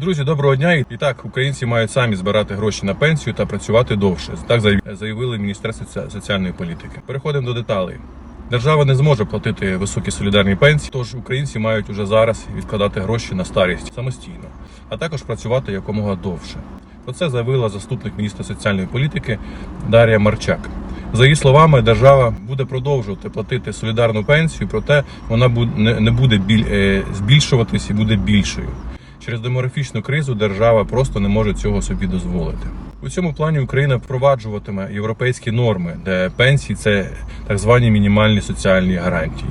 Друзі, доброго дня. І так, українці мають самі збирати гроші на пенсію та працювати довше. Так заявили Міністерство соціальної політики. Переходимо до деталей. Держава не зможе платити високі солідарні пенсії, тож українці мають уже зараз відкладати гроші на старість самостійно, а також працювати якомога довше. Про це заявила заступник міністра соціальної політики Дар'я Марчак. За її словами, держава буде продовжувати платити солідарну пенсію, проте вона не буде е, збільшуватись і буде більшою. Через демографічну кризу держава просто не може цього собі дозволити. У цьому плані Україна впроваджуватиме європейські норми, де пенсії це так звані мінімальні соціальні гарантії.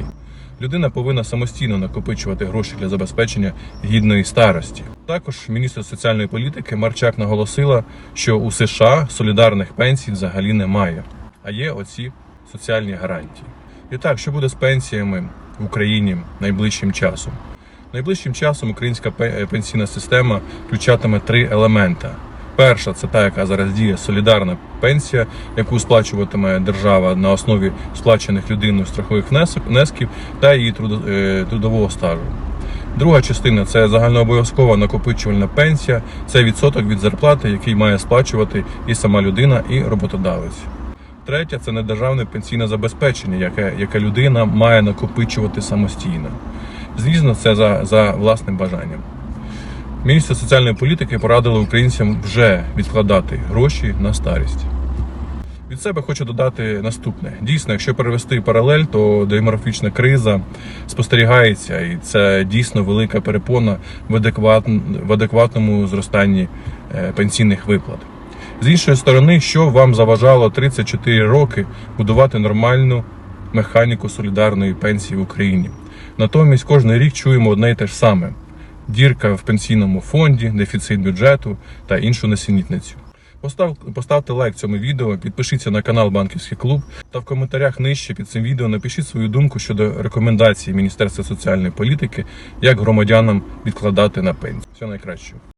Людина повинна самостійно накопичувати гроші для забезпечення гідної старості. Також міністр соціальної політики Марчак наголосила, що у США солідарних пенсій взагалі немає, а є оці соціальні гарантії. І так, що буде з пенсіями в Україні найближчим часом? Найближчим часом українська пенсійна система включатиме три елемента. Перша це та, яка зараз діє солідарна пенсія, яку сплачуватиме держава на основі сплачених людиною страхових внесків та її е, трудового стажу. Друга частина це загальнообов'язкова накопичувальна пенсія, це відсоток від зарплати, який має сплачувати і сама людина, і роботодавець. Третя це недержавне пенсійне забезпечення, яке, яке людина має накопичувати самостійно. Звісно, це за, за власним бажанням. Міністр соціальної політики порадили українцям вже відкладати гроші на старість. Від себе хочу додати наступне: дійсно, якщо перевести паралель, то демографічна криза спостерігається, і це дійсно велика перепона в, адекват... в адекватному зростанні е, пенсійних виплат. З іншої сторони, що вам заважало 34 роки будувати нормальну механіку солідарної пенсії в Україні? Натомість кожен рік чуємо одне й те ж саме: дірка в пенсійному фонді, дефіцит бюджету та іншу несенітницю. Постав, поставте лайк цьому відео, підпишіться на канал Банківський клуб та в коментарях нижче під цим відео напишіть свою думку щодо рекомендацій Міністерства соціальної політики, як громадянам відкладати на пенсію. Все найкраще.